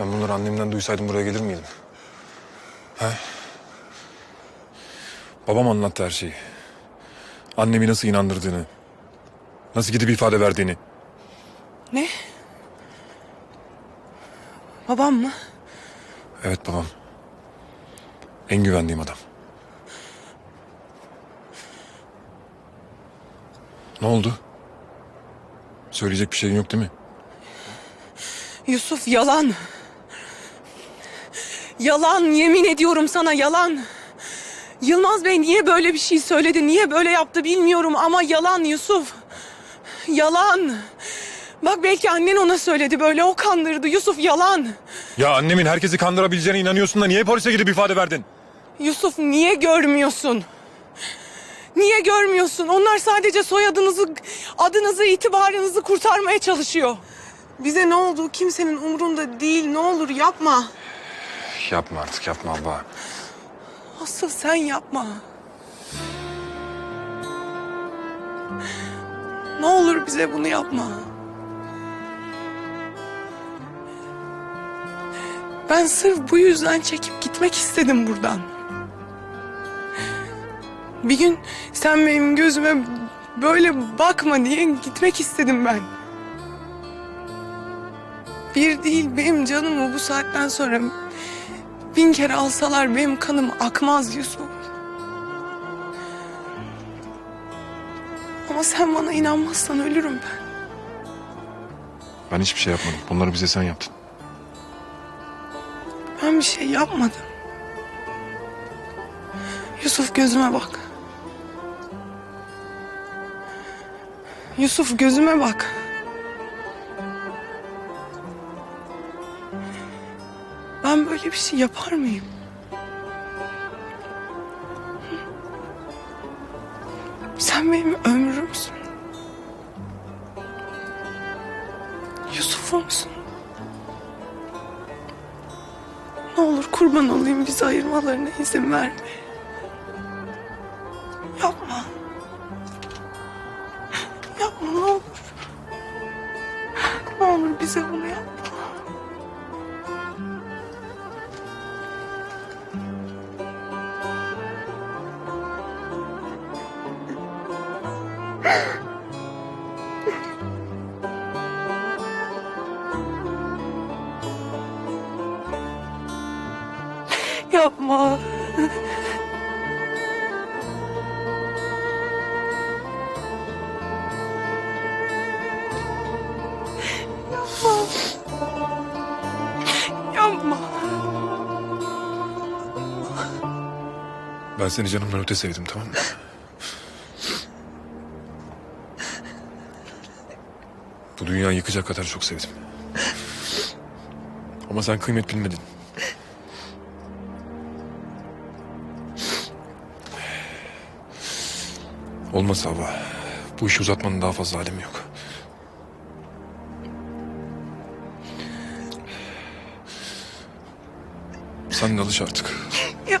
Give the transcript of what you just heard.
Ben bunları annemden duysaydım buraya gelir miydim? He? Babam anlattı her şeyi. Annemi nasıl inandırdığını. Nasıl gidip ifade verdiğini. Ne? Babam mı? Evet babam. En güvendiğim adam. Ne oldu? Söyleyecek bir şeyin yok değil mi? Yusuf yalan. Yalan yemin ediyorum sana yalan. Yılmaz Bey niye böyle bir şey söyledi, niye böyle yaptı bilmiyorum ama yalan Yusuf. Yalan. Bak belki annen ona söyledi böyle o kandırdı Yusuf yalan. Ya annemin herkesi kandırabileceğine inanıyorsun da niye polise gidip ifade verdin? Yusuf niye görmüyorsun? Niye görmüyorsun? Onlar sadece soyadınızı, adınızı, itibarınızı kurtarmaya çalışıyor. Bize ne olduğu kimsenin umurunda değil. Ne olur yapma. Yapma artık yapma abla. Asıl sen yapma. Ne olur bize bunu yapma. Ben sırf bu yüzden çekip gitmek istedim buradan. Bir gün sen benim gözüme böyle bakma diye gitmek istedim ben. Bir değil benim canımı bu saatten sonra bin kere alsalar benim kanım akmaz Yusuf. Ama sen bana inanmazsan ölürüm ben. Ben hiçbir şey yapmadım. Bunları bize sen yaptın. Ben bir şey yapmadım. Yusuf gözüme bak. Yusuf gözüme bak. Ben böyle bir şey yapar mıyım? Sen benim ömrümsün. Yusuf'umsun. Ne olur kurban olayım bizi ayırmalarına izin verme. Yapma. Yapma ne olur. Ne olur bize bunu yapma. Yapma. Yapma. Yapma. Ben seni canımdan öte sevdim tamam mı? Dünyayı yıkacak kadar çok sevdim. Ama sen kıymet bilmedin. Olmaz hava. Bu işi uzatmanın daha fazla alemi yok. Sen de alış artık. Ya.